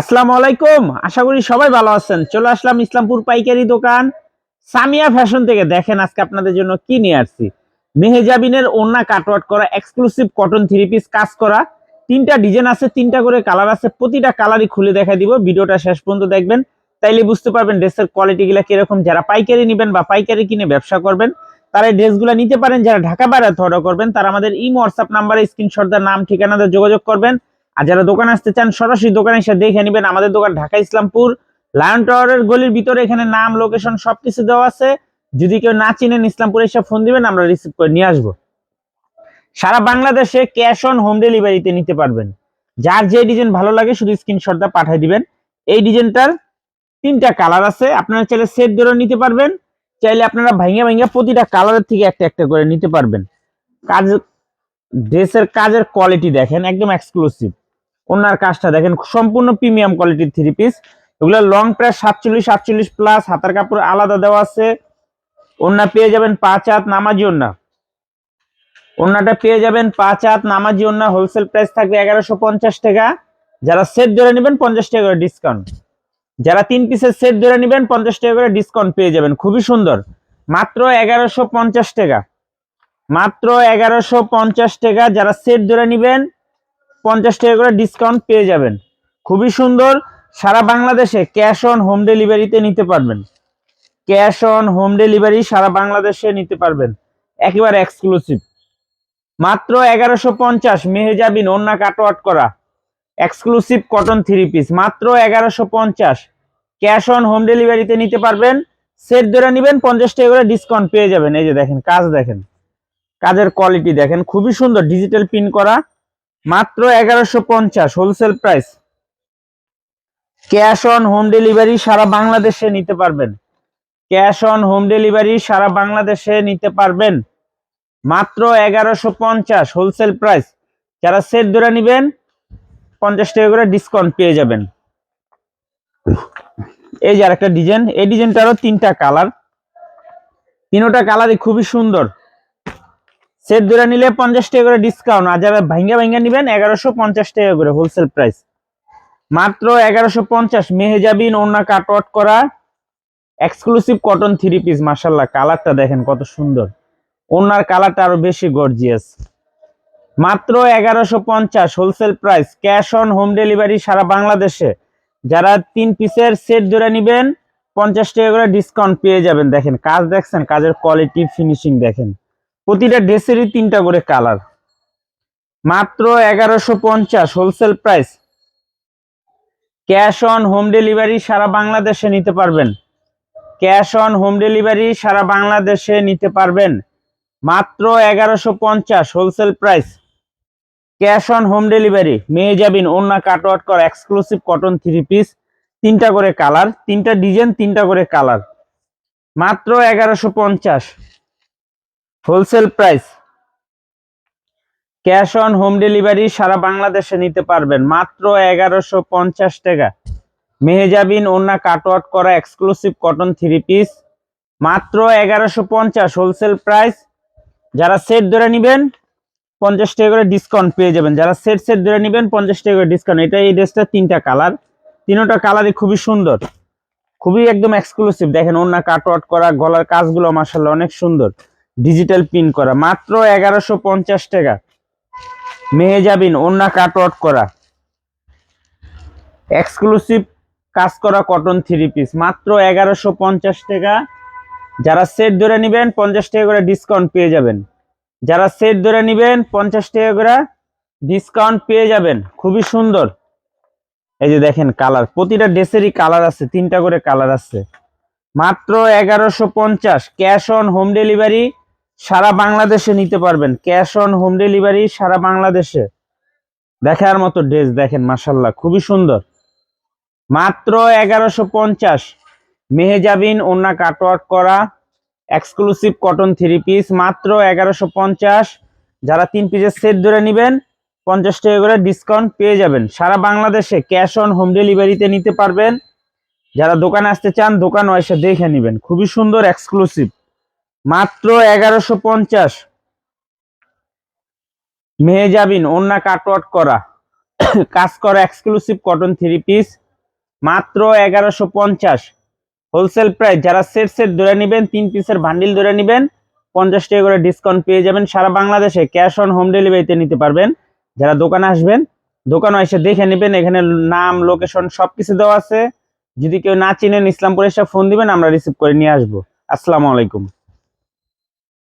আসসালামু আলাইকুম। আশা করি সবাই ভালো আছেন। চলে আসলাম ইসলামপুর পাইকারি দোকান। সামিয়া ফ্যাশন থেকে দেখেন আজকে আপনাদের জন্য কি নিয়ে আসছি। মেহেজাবিনের ওন্না কাটওয়ার্ট করা এক্সক্লুসিভ কটন থ্রি পিস কাজ করা। তিনটা ডিজাইন আছে, তিনটা করে কালার আছে। প্রতিটা কালারই খুলে দেখা দিব। ভিডিওটা শেষ পর্যন্ত দেখবেন। তাইলে বুঝতে পারবেন ড্রেসের কোয়ালিটি গুলা কীরকম। যারা পাইকারি নেবেন বা পাইকারি কিনে ব্যবসা করবেন, তারা ড্রেসগুলো নিতে পারেন। যারা ঢাকা বাইরে অর্ডার করবেন, তারা আমাদের ইমো হোয়াটসঅ্যাপ নাম্বারে স্ক্রিনশট দেওয়ার নাম, ঠিকানাতে যোগাযোগ করবেন। আর যারা দোকানে আসতে চান, সরাসরি দোকানে এসে দেখে নেবেন আমাদের দোকান ঢাকা ইসলামপুর, লায়ন টাওয়ারের গলির ভিতরে এখানে নাম, লোকেশন সবকিছু দেওয়া আছে। যদি কেউ না চিনেন ইসলামপুরে এসে ফোন দিবেন, আমরা রিসিভ করে নিয়ে আসব। সারা বাংলাদেশে ক্যাশ অন হোম ডেলিভারিতে নিতে পারবেন। যার যে ডিজাইন ভালো লাগে, শুধু স্ক্রিনশটটা পাঠিয়ে দিবেন। এই ডিজাইনটার তিনটা কালার আছে। আপনারা চাইলে সেট ধরে নিতে পারবেন। চাইলে আপনারা ভাইঙ্গা ভাইঙ্গা প্রতিটা কালারের থেকে একটা একটা করে নিতে পারবেন। কাজ, ড্রেসের কাজের কোয়ালিটি দেখেন, একদম এক্সক্লুসিভ ওনার কাজটা দেখেন, সম্পূর্ণ প্রিমিয়াম কোয়ালিটির থ্রি পিস এগুলো লং প্রায় সাতচল্লিশ সাতচল্লিশ প্লাস হাতার কাপড় আলাদা দেওয়া আছে। ওন্না পেয়ে যাবেন পাঁচ হাত নামাজি ওন্না ওন্নাটা পেয়ে যাবেন পাঁচ হাত নামাজি ওন্না হোলসেল প্রাইস থাকবে এগারোশো পঞ্চাশ টাকা। যারা সেট ধরে নেবেন পঞ্চাশ টাকা করে ডিসকাউন্ট যারা তিন পিসের সেট ধরে নেবেন পঞ্চাশ টাকা করে ডিসকাউন্ট পেয়ে যাবেন। খুবই সুন্দর। মাত্র এগারোশো পঞ্চাশ টাকা। মাত্র এগারোশো পঞ্চাশ টাকা যারা সেট ধরে নেবেন পঞ্চাশ টাকা করে ডিসকাউন্ট পেয়ে যাবেন। খুবই সুন্দর, সারা বাংলাদেশে ক্যাশ অন হোম ডেলিভারিতে নিতে পারবেন। ক্যাশ অন হোম ডেলিভারি সারা বাংলাদেশে নিতে পারবেন। একেবারে এক্সক্লুসিভ মাত্র এগারোশো পঞ্চাশ মেহেজাবিন ওন্না কাটওয়াট করা। এক্সক্লুসিভ কটন থ্রি পিস মাত্র এগারোশো পঞ্চাশ। ক্যাশ অন হোম ডেলিভারিতে নিতে পারবেন। সেট ধরে নেবেন, পঞ্চাশ টাকা করে ডিসকাউন্ট পেয়ে যাবেন। এই যে দেখেন, কাজ দেখেন। কাজের কোয়ালিটি দেখেন, খুবই সুন্দর। ডিজিটাল পিন করা। মাত্র এগারোশো পঞ্চাশ wholesale price cash on home delivery সারা বাংলাদেশে নিতে পারবেন। ক্যাশ অন হোম ডেলিভারি সারা বাংলাদেশে নিতে পারবেন। মাত্র এগারোশো পঞ্চাশ হোলসেল প্রাইস যারা সেট ধরে নেবেন, পঞ্চাশ টাকা করে ডিসকাউন্ট পেয়ে যাবেন। এই যে আরেকটা ডিজাইন এই ডিজাইনটারও তিনটা কালার তিনোটা কালারই খুবই সুন্দর। সেট ধরে নিলে পঞ্চাশ টাকা করে ডিসকাউন্ট আর যারা ভাঙ্গা ভাঙ্গা নিবেন এগারোশো পঞ্চাশ টাকা করে হোলসেল প্রাইস মাত্র এগারোশো পঞ্চাশ, মেহেজাবিন ওনা কাটওয়াট করা এক্সক্লুসিভ কটন থ্রি পিস মাসাল্লাহ কালারটা দেখেন কত সুন্দর। ওনার কালারটা আরও বেশি গর্জিয়াস মাত্র এগারোশো পঞ্চাশ wholesale price cash on home delivery সারা বাংলাদেশে। যারা তিন পিসের সেট ধরে নিবেন, পঞ্চাশ টাকা করে ডিসকাউন্ট পেয়ে যাবেন। দেখেন, কাজ দেখছেন, কাজের কোয়ালিটি ফিনিশিং দেখেন। প্রতিটা ড্রেসেরই তিনটা করে কালার। মাত্র এগারোশো পঞ্চাশ wholesale price cash on home delivery সারা বাংলাদেশে নিতে পারবেন। ক্যাশ অন হোম ডেলিভারি সারা বাংলাদেশে নিতে পারবেন। মাত্র এগারোশো পঞ্চাশ wholesale price cash on home delivery মেয়ে যাবিন ওন্না কাটওয়াট কর এক্সক্লুসিভ কটন থ্রি পিস তিনটা করে কালার, তিনটা ডিজাইন তিনটা করে কালার। মাত্র এগারোশো পঞ্চাশ। Wholesale price. Cash on home delivery সারা বাংলাদেশে নিতে পারবেন। মাত্র এগারোশো পঞ্চাশ টাকা। মেহেজাবিন ওন্না কাটওয়াট করা এক্সক্লুসিভ কটন থ্রি পিস মাত্র এগারোশো পঞ্চাশ হোলসেল প্রাইস। যারা সেট ধরে নেবেন, পঞ্চাশ টাকা করে ডিসকাউন্ট পেয়ে যাবেন। যারা সেট সেট ধরে নেবেন, পঞ্চাশ টাকা করে ডিসকাউন্ট এটা এই ড্রেসটা তিনটা কালার তিনোটা কালারই খুবই সুন্দর। খুবই একদম এক্সক্লুসিভ দেখেন ওন্না কাটওয়াট করা, গলার কাজগুলো মাসাল্লাহ অনেক সুন্দর। ডিজিটাল পিন করা। মাত্র এগারোশো পঞ্চাশ টাকা। মেহেজাবিন ওন্না কাটওয়াট করা। এক্সক্লুসিভ কাজ করা কটন থ্রি পিস মাত্র এগারোশো পঞ্চাশ টাকা। যারা সেট ধরে নেবেন, পঞ্চাশ টাকা করে ডিসকাউন্ট পেয়ে যাবেন। যারা সেট ধরে নেবেন, পঞ্চাশ টাকা করে ডিসকাউন্ট পেয়ে যাবেন। খুবই সুন্দর। এই যে দেখেন কালার প্রতিটা ড্রেসেরই কালার আছে, তিনটা করে কালার আছে। মাত্র এগারোশো পঞ্চাশ। ক্যাশ অন হোম ডেলিভারি সারা বাংলাদেশে নিতে পারবেন। ক্যাশ অন হোম ডেলিভারি সারা বাংলাদেশে। দেখার মতো ড্রেস দেখেন মাসাল্লাহ খুবই সুন্দর। মাত্র এগারোশো পঞ্চাশ। মেহেজাবিন ওন্না কাটওয়ার্ক করা এক্সক্লুসিভ কটন থ্রি পিস মাত্র এগারোশো পঞ্চাশ। যারা তিন পিসের সেট ধরে নেবেন, পঞ্চাশ টাকা করে ডিসকাউন্ট পেয়ে যাবেন। সারা বাংলাদেশে ক্যাশ অন হোম ডেলিভারিতে নিতে পারবেন। যারা দোকানে আসতে চান, দোকান এসে দেখে নেবেন। খুবই সুন্দর এক্সক্লুসিভ মাত্র এগারোশো পঞ্চাশ। মেহেজাবিন ওন্না কাটওয়ার্ক করা। কাজ করা এক্সক্লুসিভ কটন থ্রি পিস মাত্র এগারোশো পঞ্চাশ। হোলসেল প্রাইস যারা সেট সেট ধরে নেবেন, তিন পিসের বান্ডিল ধরে নেবেন, পঞ্চাশ টাকা করে ডিসকাউন্ট পেয়ে যাবেন। সারা বাংলাদেশে ক্যাশ অন হোম ডেলিভারিতে নিতে পারবেন। যারা দোকানে আসবেন, দোকানে এসে দেখে নেবেন, এখানে নাম লোকেশন সবকিছু দেওয়া আছে। যদি কেউ না চিনেন, ইসলামপুরে এসে ফোন দিবেন, আমরা রিসিভ করে নিয়ে আসব। আসসালামু আলাইকুম।